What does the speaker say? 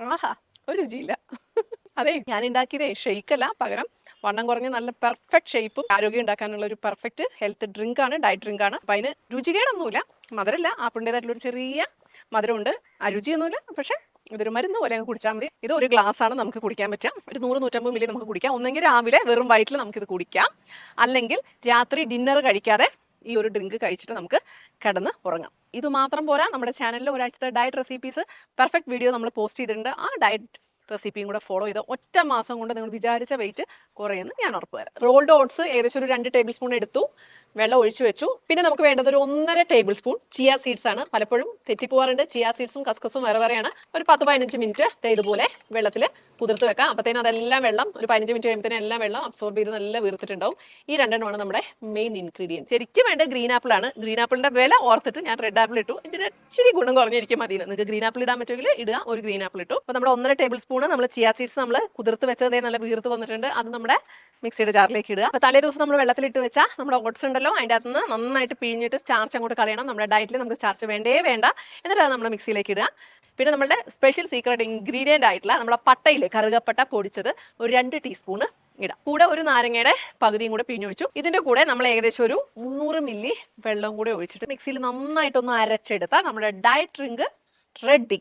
ആഹാ ഒരു രുചിയില്ല. അതെ ഞാൻ ഉണ്ടാക്കിയതേ ഷെയ്ക്കല്ല. പകരം വണ്ണം കുറഞ്ഞ നല്ല പെർഫെക്റ്റ് ഷേപ്പും ആരോഗ്യം ഉണ്ടാക്കാനുള്ള ഒരു പെർഫെക്റ്റ് ഹെൽത്ത് ഡ്രിങ്ക് ആണ് ഡയറ്റ് ഡ്രിങ്ക് ആണ്. അപ്പൊ അതിന് രുചികേടൊന്നുമില്ല. മധുരമില്ല ആപ്പിളിന്റെതായിട്ടുള്ള ഒരു ചെറിയ മധുരമുണ്ട്. ആ രുചിയൊന്നുമില്ല. പക്ഷെ ഇതൊരു മരുന്ന് പോലെ കുടിച്ചാൽ മതി. ഇത് ഒരു ഗ്ലാസ് ആണ് നമുക്ക് കുടിക്കാൻ പറ്റുക ഒരു നൂറ് നൂറ്റമ്പത് മില്ലി നമുക്ക് കുടിക്കാം. ഒന്നെങ്കിൽ രാവിലെ വെറും വയറ്റിൽ നമുക്കിത് കുടിക്കാം. അല്ലെങ്കിൽ രാത്രി ഡിന്നർ കഴിക്കാതെ ഈ ഒരു ഡ്രിങ്ക് കഴിച്ചിട്ട് നമുക്ക് കിടന്ന് ഉറങ്ങാം. ഇത് മാത്രം പോരാ നമ്മുടെ ചാനലിൽ ഒരാഴ്ചത്തെ ഡയറ്റ് റെസിപ്പീസ് പെർഫെക്റ്റ് വീഡിയോ നമ്മൾ പോസ്റ്റ് ചെയ്തിട്ടുണ്ട്. ആ ഡയറ്റ് റെസിപ്പിയും കൂടെ ഫോളോ ചെയ്ത് ഒറ്റ മാസം കൊണ്ട് നിങ്ങൾ വിചാരിച്ച വെയിറ്റ് കുറയുമെന്ന് ഞാൻ ഉറപ്പ് തരാം റോൾഡ് ഓട്സ് ഏകദേശം ഒരു രണ്ട് ടേബിൾ സ്പൂൺ എടുത്തു. വെള്ളം ഒഴിച്ചു വെച്ചു. പിന്നെ നമുക്ക് വേണ്ടത് ഒരു ഒന്നര ടേബിൾ സ്പൂൺ ചിയ സീഡ്സ് ആണ്. പലപ്പോഴും തെറ്റിപ്പോവാറുണ്ട്. ചിയ സീഡ്സും കസ്കസും വേറെ വേറെയാണ്. ഒരു പത്ത് പതിനഞ്ച് മിനിറ്റ് ഇതുപോലെ വെള്ളത്തിൽ കുതിർത്ത് വെക്കാം. അപ്പത്തേനും അതെല്ലാം വെള്ളം ഒരു പതിനഞ്ച് മിനിറ്റ് കഴിയുമ്പോഴത്തേനും എല്ലാം വെള്ളം അബ്സോർബ് ചെയ്ത് നല്ല വീർത്തിട്ടുണ്ടാവും. ഈ രണ്ടെണ്ണമാണ് നമ്മുടെ മെയിൻ ഇൻഗ്രീഡിയന്റ് ശരിക്കും വേണ്ട ഗ്രീൻ ആപ്പിൾ ആണ്. ഗ്രീൻ ആപ്പിളിന്റെ വില ഓർത്തിട്ട് ഞാൻ റെഡ് ആപ്പിൾ ഇട്ടു. ഇതിന്റെ ഇച്ചിരി ഗുണം കുറഞ്ഞിരിക്കും മതി. നിങ്ങൾക്ക് ഗ്രീൻ ആപ്പിൾ ഇടാൻ പറ്റുമെങ്കിൽ ഇടുക. ഒരു ഗ്രീൻ ആപ്പിൾ ഇട്ടു. അപ്പോൾ നമ്മുടെ ഒന്നര ടേബിൾ സ്പൂൺ നമ്മൾ ചിയ സീഡ്സ് നമ്മൾ കുതിർത്ത് വെച്ചതേ നല്ല വീർത്ത് വന്നിട്ടുണ്ട്. അത് നമ്മുടെ മിക്സിയുടെ ജാറിലേക്ക് ഇടുക. അപ്പോൾ തലേ ദിവസം നമ്മൾ വെള്ളത്തിലിട്ട് വെച്ചാൽ നമ്മുടെ ഓട്സ് ഉണ്ടല്ലോ അതിന്റെ അകത്ത് നിന്ന് നന്നായിട്ട് പിഴിഞ്ഞിട്ട് സ്റ്റാർച്ച് അങ്ങോട്ട് കളയണം. നമ്മുടെ ഡയറ്റിൽ നമുക്ക് സ്റ്റാർച്ച് വേണ്ടേ വേണ്ട. എന്നിട്ട് അത് നമ്മൾ മിക്സിയിലേക്ക് ഇടുക. പിന്നെ നമ്മുടെ സ്പെഷ്യൽ സീക്രട്ട് ഇൻഗ്രീഡിയന്റ് ആയിട്ടുള്ള നമ്മുടെ പട്ടയിൽ കറുകപ്പട്ട പൊടിച്ചത് ഒരു രണ്ട് ടീസ്പൂണ് ഇടാം. കൂടെ ഒരു നാരങ്ങയുടെ പകുതിയും കൂടെ പിഴിഞ്ഞു വെച്ചു ഇതിന്റെ കൂടെ നമ്മൾ ഏകദേശം ഒരു മുന്നൂറ് മില്ലി വെള്ളം കൂടെ ഒഴിച്ചിട്ട് മിക്സിയിൽ നന്നായിട്ടൊന്ന് അരച്ചെടുത്താൽ നമ്മുടെ ഡയറ്റ് ഡ്രിങ്ക് റെഡി